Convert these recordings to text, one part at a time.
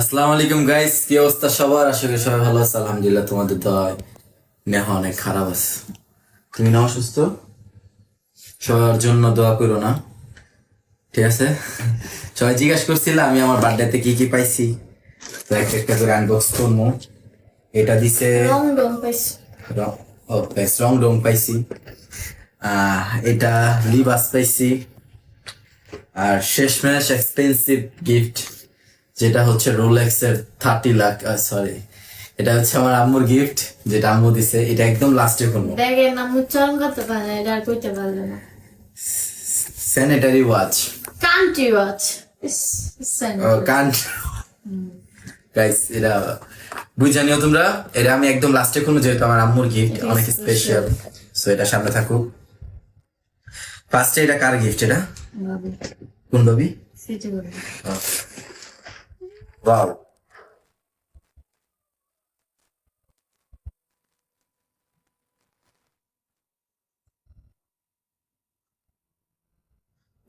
আসসালামু আলাইকুম গাইস কি অবস্থা সবার? আশা করি সবাই ভালো আছে আলহামদুলিল্লাহ। তোমাদের দয় নেহা অনেক খারাপ আছে। তুমি না অসুস্থ? সবার জন্য দোয়া করো না। ঠিক আছে? সবাই জিজ্ঞাসা করছিল আমি আমার বার্থডেতে কি কি পাইছি? তো এক একটা করে আনবক্স করব। এটা দিছে রং ডং পাইছি। এটা লিবাস পাইছি। আর শেষমেশ এক্সপেন্সিভ গিফট যেটা হচ্ছে রোলেক্স এর থার্টি লাখ সরি এটা হচ্ছে আমার আম্মুর গিফট যেটা আম্মু দিছে এটা একদম লাস্টে করব। ব্যাগের নাম উচ্চারণ করতে পারে এটা আর পারবে না। Sanitary watch country watch can't guys এটা বুঝে নিও তোমরা এটা আমি একদম লাস্টে কোনো যেহেতু আমার আম্মুর গিফট অনেক স্পেশাল সো এটা সামনে থাকুক। ফার্স্টে এটা কার গিফট এটা? কোন ভাবি wow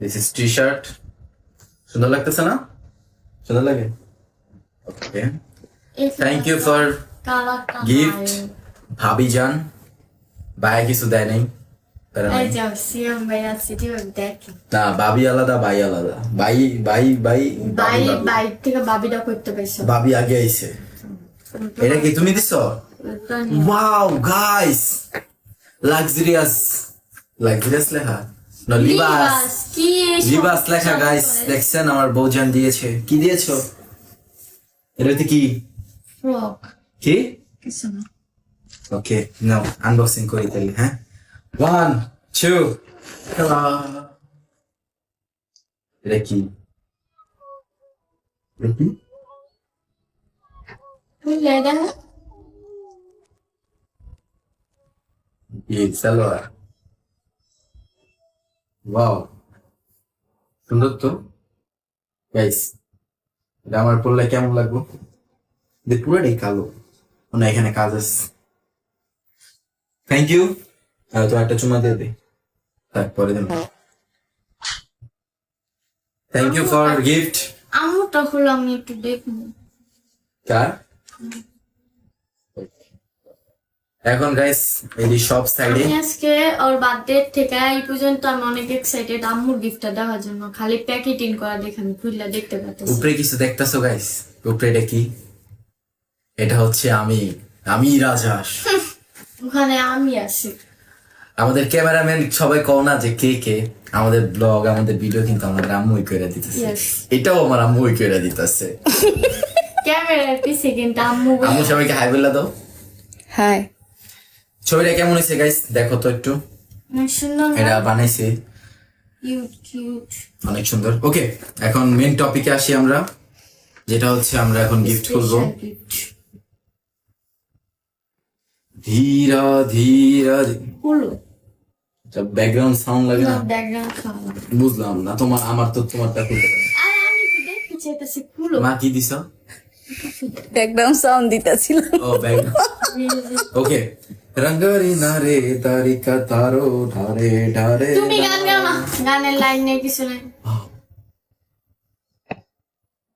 this is T shirt সুন্দর লাগতেছে না? সুন্দর লাগে? Okay thank you for gift ভাবি যান ভাই কিছু দেয় নাই। না ভাবি আলাদা ভাই আলাদা বাই। বাই থেকে বাবিটা করতে পাইছো ভাবি আগে আইছে এটা কি তুমি দিছো ওয়াও গাইস লাক্সারিয়াস লাক্সারিয়াস লেখা না লিবাস লিবাস লেখা গাইস? দেখছেন আমার বউজান দিয়েছে কি দিয়েছ এটাতে কি ফ্রক কি কিছু না ওকে নাও আনবক্সিং করি তাহলে হ্যাঁ? ওয়ান টু এটা কি সালোয়ার ওয়াও সুন্দর তো? গাইস এটা আমার পড়লে কেমন লাগবে? যে পুরোটাই কালো। না এখানে কাজ আছে। থ্যাংক ইউ তো একটা চুমা দিয়ে দে তারপরে then thank you for gift আম্মুটা হলো আমি একটু দেখব। কার? এখন গাইস এই সব সাইডে আমি আজকে ওর বার্থডে থেকে এই পর্যন্ত আমি অনেক এক্সাইটেড আম্মুর গিফটটা দেওয়ার জন্য। খালি প্যাকেটিং করা দেখে আমি খুললে দেখতে পাচ্ছি উপরে কিছু দেখতাছো গাইস উপরে এটা কি? এটা হচ্ছে আমি আমি রাজাস ওখানে আমি আছি। আমাদের ক্যামেরাম্যান সবাই কও না যে কে কে? আমাদের ব্লগ আমাদের ভিডিও কিন্তু আমাদের আম্মুই করে দিতেছে। এটাও আমার আম্মুই করে দিতেছে। ক্যামেরার পিছে কিন্তু আম্মু আম্মু সবাইকে হাই বললা দাও। হাই ছবিটা কেমন হয়েছে গাইস দেখো তো একটু। সুন্দর এটা বানাইছে। অনেক সুন্দর। ওকে এখন মেন টপিকে আসি আমরা। যেটা হচ্ছে আমরা এখন গিফট করব। ধীরা ধীরা ব্যাকগ্রাউন্ড সাউন্ড লাগে না? ব্যাকগ্রাউন্ড বুঝলাম না তোমার আমার তো তোমারটা খুলতে পারে। আর আমি তো দেখতে চাইতেছি খুলো। মা কি দিছ? ব্যাকগ্রাউন্ড সাউন্ড দিতেছিল ও ব্যাকগ্রাউন্ড ওকে রঙ্গারি নারে তারিকা তারো ধারে ধারে তুমি গান গাও না গানের লাইন নেই কিছু নেই।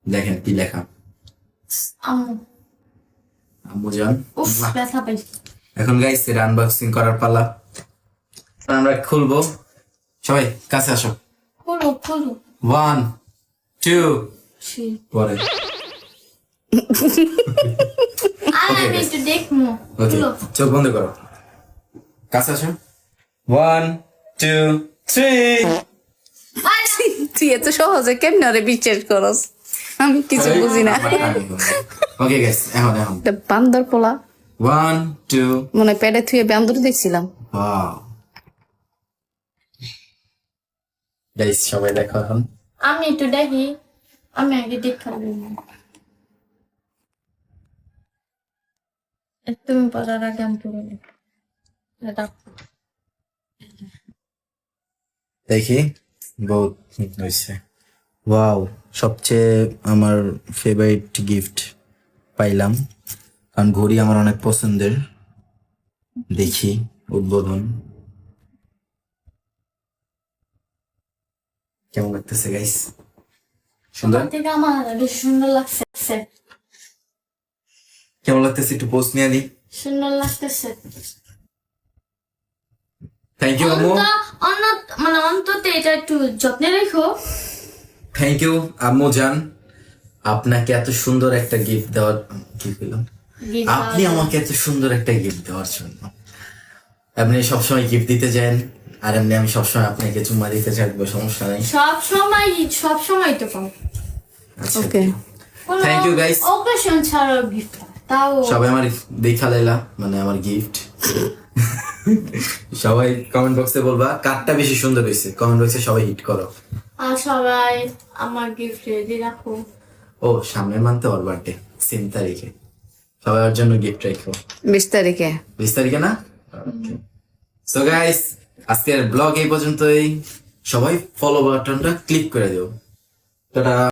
দেখেন কি লেখা? আম্মু জান। উফ ব্যথা পাই এখন গাইস এর আনবক্সিং করার পালা। আমরা খুলবো। সবাই কাছে আসো। খুলো খুলো ওয়ান টু পরে। আমি একটু দেখব। চোখ বন্ধ করো। কাছে আসো। ওয়ান টু থ্রি তুই এত সহজে কেমন রে বিচার করস? আমি কিছু বুঝি না। ওকে গাইস এখন এখন। বান্দর পোলা ওয়ান টু মনে পেটে থুয়ে বান্দর দেখছিলাম। ওয়াও গাইস সবাই দেখো এখন আমি একটু দেখি আমি আগে তুমি পড়ার আগে আমি পড়ে দেখি বহুত হয়েছে। ওয়াও সবচেয়ে আমার ফেভারিট গিফট পাইলাম। কারণ ঘড়ি আমার অনেক পছন্দের। দেখি উদ্বোধন। কেমন লাগতেছে গাইস সুন্দর থেকে আমার বেশ সুন্দর লাগছে কেমন লাগতেছে একটু পোস্ট নিয়ে নি সুন্দর লাগতেছে থ্যাংক ইউ আম্মু অন্য- মানে অন্তত এটা একটু যত্নে রেখো থ্যাংক ইউ আম্মু জান আপনাকে এত সুন্দর একটা গিফট দেওয়ার কি Gift আপনি আমাকে এত সুন্দর একটা গিফট দেওয়ার জন্য। আপনি সবসময় গিফট দিতে যান। আর এমনি আমি সবসময় আপনাকে চুম্মা দিতে চাইব সমস্যা নাই। সব সময় সব সময় তো okay Thank you, guys. Occasion ছাড়াও গিফট তাও সবাই আমার দেখা লাইলা মানে আমার গিফট সবাই কমেন্ট বক্সে বলবা বেশি সুন্দর হয়েছে। কমেন্ট বক্সে সবাই হিট করো। আর সবাই আমার গিফট রেডি রাখো। ও সামনের মান্থে ওর বার্থডে তিন তারিখে। সবাই ওর জন্য গিফট রাখো। বিশ তারিখে। বিশ তারিখে না? সো গাইস আজকের ব্লগ এই পর্যন্তই। সবাই ফলো বাটনটা ক্লিক করে দিও। টাটা।